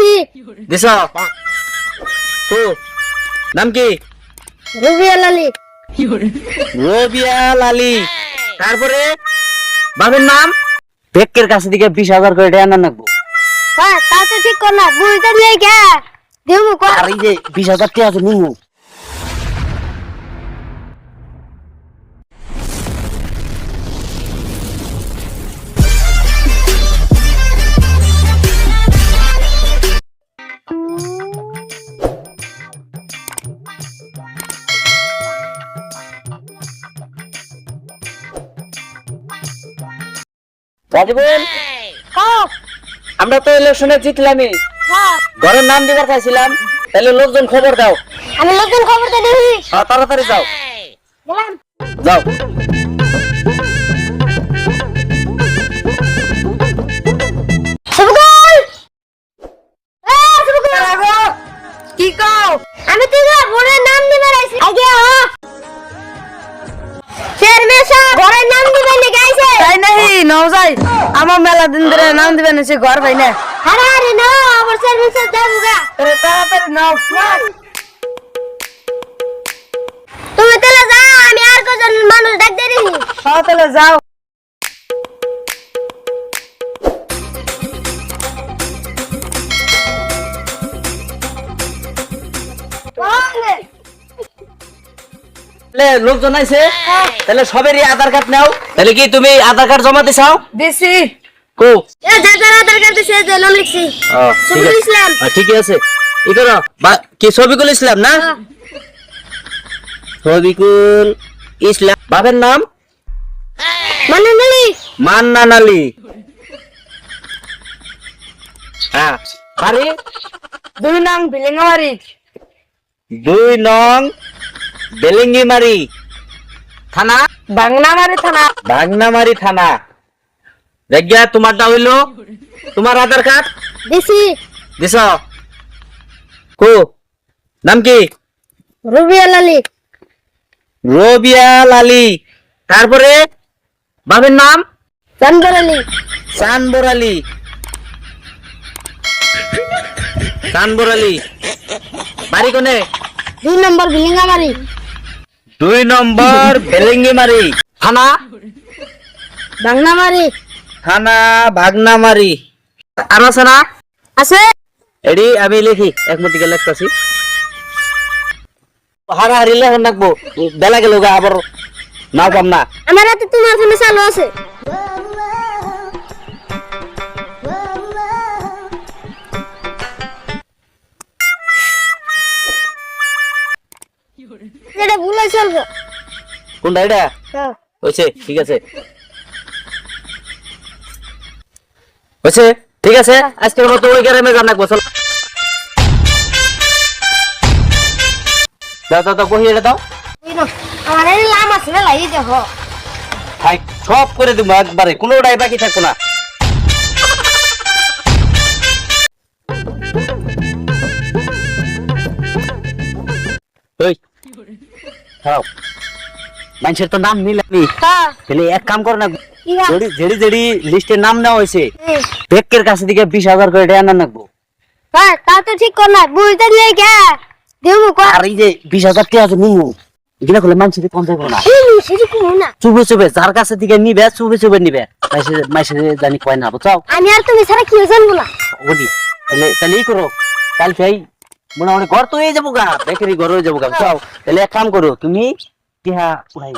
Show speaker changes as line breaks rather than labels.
দিছি
দিছ কো। নাম কি?
রবিয়া লালি
রবিয়া লালি তারপরে? বাবুর নাম? বেকের কাছে দিকে বিশ হাজার করে টাকা আনার নাকবো।
হ্যাঁ তা তো ঠিক কর না বুঝতে নিয়ে কে দেবো
আর যে বিশ হাজার টাকা আছে নিমু। রাজীবন
হ্যাঁ।
আমরা তো ইলেকশনে জিতলামই।
হ্যাঁ।
ঘরের নাম দিবার চাইছিলাম তাহলে লোকজন খবর দাও।
আমি নতুন খবর তো
হ্যাঁ, তাড়াতাড়ি যাও। যাও।
কি কও?
আমি তো নাম দিবে আইছি আগে হ চেয়ারম্যান সাহেব বোনের নাম
নাও যাই। আমার মেলা দিন ধরে নাম দিবেন সে ঘর ভাই না
আরে আরে না আমার চেয়ারম্যান যাব গা
আরে তাড়াতাড়ি নাও
তুমি তাহলে যাও আমি আর কজন মানুষ ডাক দেরি।
তাহলে যাও।
তাহলে লোকজন আইছে তাহলে সবেরই আধার কার্ড নাও। তাহলে কি তুমি আধার কার্ড জমা দিছাও
দিছি।
কো।
এ যা যা আধার কার্ড সে যে নাম লিখছি। শফিকুল ইসলাম।
ঠিকই আছে। ই করো কি ইসলাম না? শফিকুল ইসলাম। বাবার নাম?
মানে
মান্নান আলী। হ্যাঁ বাড়ি?
দুই নং বিলেঙ্গামারি
দুই নং বেলিঙ্গিমারি থানা?
বাংলামারি থানা।
ভাগনামারি থানা। দেখিয়া তোমারটা হইল? তোমার আধার কার্ড?
দিছি।
দিছ? কো? নাম কি?
রুবিয়া লালি
রবিয়া লালি তারপরে বাবার নাম?
চন্দর আলী।
চানবর আলী। চানবর আলী। বাড়ি কোনে?
দুই নম্বর বিলিঙ্গামারি।
দুই নম্বর বেলেঙ্গিমারি। থানা?
বাংলামারি
থানা ভাগনামারি। আর আছে না?
আছে।
এডি আমি লিখি এক গেলে লিখতেছি হারা হারিলে হন রাখব বেলা গেল গা আবার নাও পাম না।
আমার হাতে তোমার ফোনে চালু আছে। চলবো।
কোনটা এটা
হ্যাঁ।
হয়েছে ঠিক আছে। হয়েছে ঠিক আছে। আজকের মতো ওই গ্রামে জান রাখব চলো। দাও দাও দাও বহি এটা দাও।
আমার এই লাম আছে না লাগিয়ে দেখো।
হাই সব করে দিব একবারে কোনোটাই বাকি থাকব না। ওই খাও মানুষের তো নাম নিলামি
হ্যাঁ।
তাহলে এক কাম করো না যেড়ি যেড়ি লিস্টে নাম নেওয়া হয়েছে। বেকের কাছে দিকে বিশ হাজার করে টাকা আনার নাকবো
হ্যাঁ তা তো ঠিক কর না বুঝতে নেই কে দেবো
আর এই যে বিশ হাজার টাকা আছে নিমু এগুলো করলে মানুষের কম যাব না।
না?
চুবে চুবে যার কাছে দিকে নিবে চুবে চুবে নিবে। মাইসে মাইসে জানি কয় না বুঝাও
আমি আর তুমি ছাড়া কি জানব না।
ওদি তাহলে তাহলে এই করো কাল সেই মোটামুটি ঘর তো হয়ে যাব গা বেকারি ঘর হয়ে যাব গা। চাও তাহলে এক কাম করো তুমি টিহা উড়াই